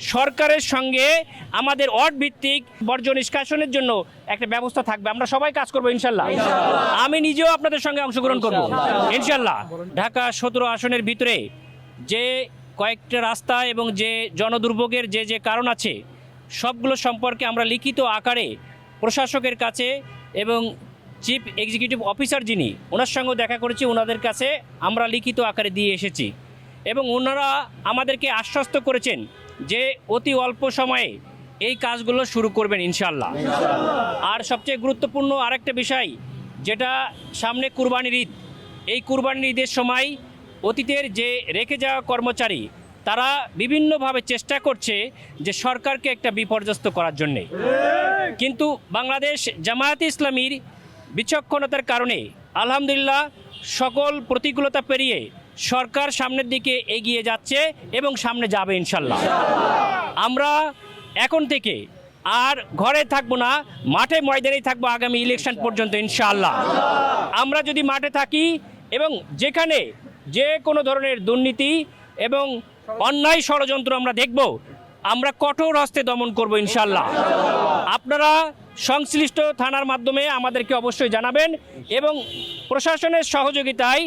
সরকারের সঙ্গে আমাদের অট ভিত্তিক বর্জ্য নিষ্কাশনের জন্য একটা ব্যবস্থা থাকবে। আমরা সবাই কাজ করব ইনশাল্লাহ। আমি নিজেও আপনাদের সঙ্গে অংশগ্রহণ করব। ইনশাল্লাহ। ঢাকা সতেরো আসনের ভিতরে যে কয়েকটা রাস্তা এবং যে জনদুর্ভোগের যে যে কারণ আছে সবগুলো সম্পর্কে আমরা লিখিত আকারে প্রশাসকের কাছে এবং চিফ এক্সিকিউটিভ অফিসার যিনি ওনার সঙ্গেও দেখা করেছি ওনাদের কাছে আমরা লিখিত আকারে দিয়ে এসেছি। এবং ওনারা আমাদেরকে আশ্বস্ত করেছেন যে অতি অল্প সময়ে এই কাজগুলো শুরু করবেন ইনশাল্লাহ আর সবচেয়ে গুরুত্বপূর্ণ আরেকটা বিষয় যেটা সামনে কুরবানির ঈদ। এই কুরবানির ঈদের সময় অতীতের যে রেখে যাওয়া কর্মচারী তারা বিভিন্নভাবে চেষ্টা করছে যে সরকারকে একটা বিপর্যস্ত করার জন্যে। কিন্তু বাংলাদেশ জামায়াত ইসলামীর বিচক্ষণতার কারণে আলহামদুলিল্লাহ সকল প্রতিকূলতা পেরিয়ে সরকার সামনের দিকে এগিয়ে যাচ্ছে এবং সামনে যাবে ইনশাল্লাহ। আমরা এখন থেকে আর ঘরে থাকব না, মাঠে ময়দানেই থাকব আগামী ইলেকশন পর্যন্ত ইনশাআল্লাহ। আমরা যদি মাঠে থাকি এবং যেখানে যে কোনো ধরনের দুর্নীতি এবং অন্যায় ষড়যন্ত্র আমরা দেখব, আমরা কঠোর হস্তে দমন করব ইনশাল্লাহ আপনারা সংশ্লিষ্ট থানার মাধ্যমে আমাদেরকে অবশ্যই জানাবেন এবং প্রশাসনের সহযোগিতায়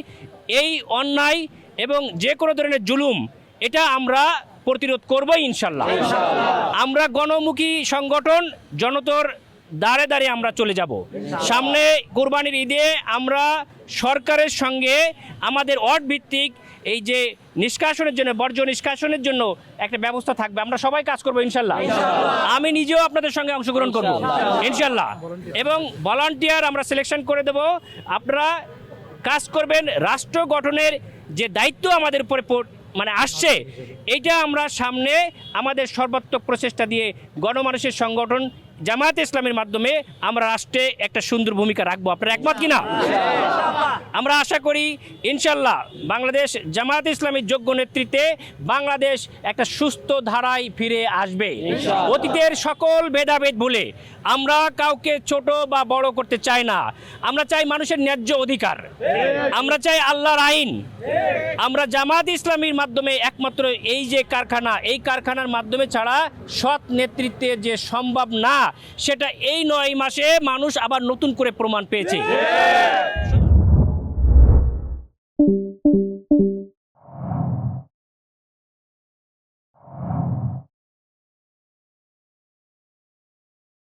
এই অন্যায় এবং যে কোনো ধরনের জুলুম এটা আমরা প্রতিরোধ করবই ইনশাল্লাহ। আমরা গণমুখী সংগঠন জনতর দাঁড়ে দাঁড়িয়ে আমরা চলে যাব। সামনে কোরবানির ঈদে আমরা সরকারের সঙ্গে আমাদের অট ভিত্তিক এই যে নিষ্কাশনের জন্য বর্জ্য নিষ্কাশনের জন্য একটা ব্যবস্থা থাকবে। আমরা সবাই কাজ করব ইনশাল্লাহ। আমি নিজেও আপনাদের সঙ্গে অংশগ্রহণ করব। ইনশাল্লাহ। এবং ভলান্টিয়ার আমরা সিলেকশন করে দেব। আপনারা কাজ করবেন, রাষ্ট্র গঠনের যে দায়িত্ব আমাদের উপরে মানে আসছে এটা আমরা সামনে আমাদের সর্বাত্মক প্রচেষ্টা দিয়ে গণমানুষের সংগঠন জামায়াত ইসলামের মাধ্যমে আমরা রাষ্ট্রে একটা সুন্দর ভূমিকা রাখব। আপনারা একমত কিনা? আমরা আশা করি ইনশাল্লাহ বাংলাদেশ জামায়াত ইসলামের যোগ্য নেতৃত্বে বাংলাদেশ একটা সুস্থ ধারায় ফিরে আসবে। অতীতের সকল ভেদাভেদ ভুলে আমরা কাউকে ছোট বা বড় করতে চাই না। আমরা চাই মানুষের ন্যায্য অধিকার। আমরা চাই আল্লাহর আইন। আমরা জামাত ইসলামীর মাধ্যমে একমাত্র এই যে কারখানা এই কারখানার মাধ্যমে ছাড়া সৎ নেতৃত্বে যে সম্ভব না সেটা এই নয় মাসে মানুষ আবার নতুন করে প্রমাণ পেয়েছে।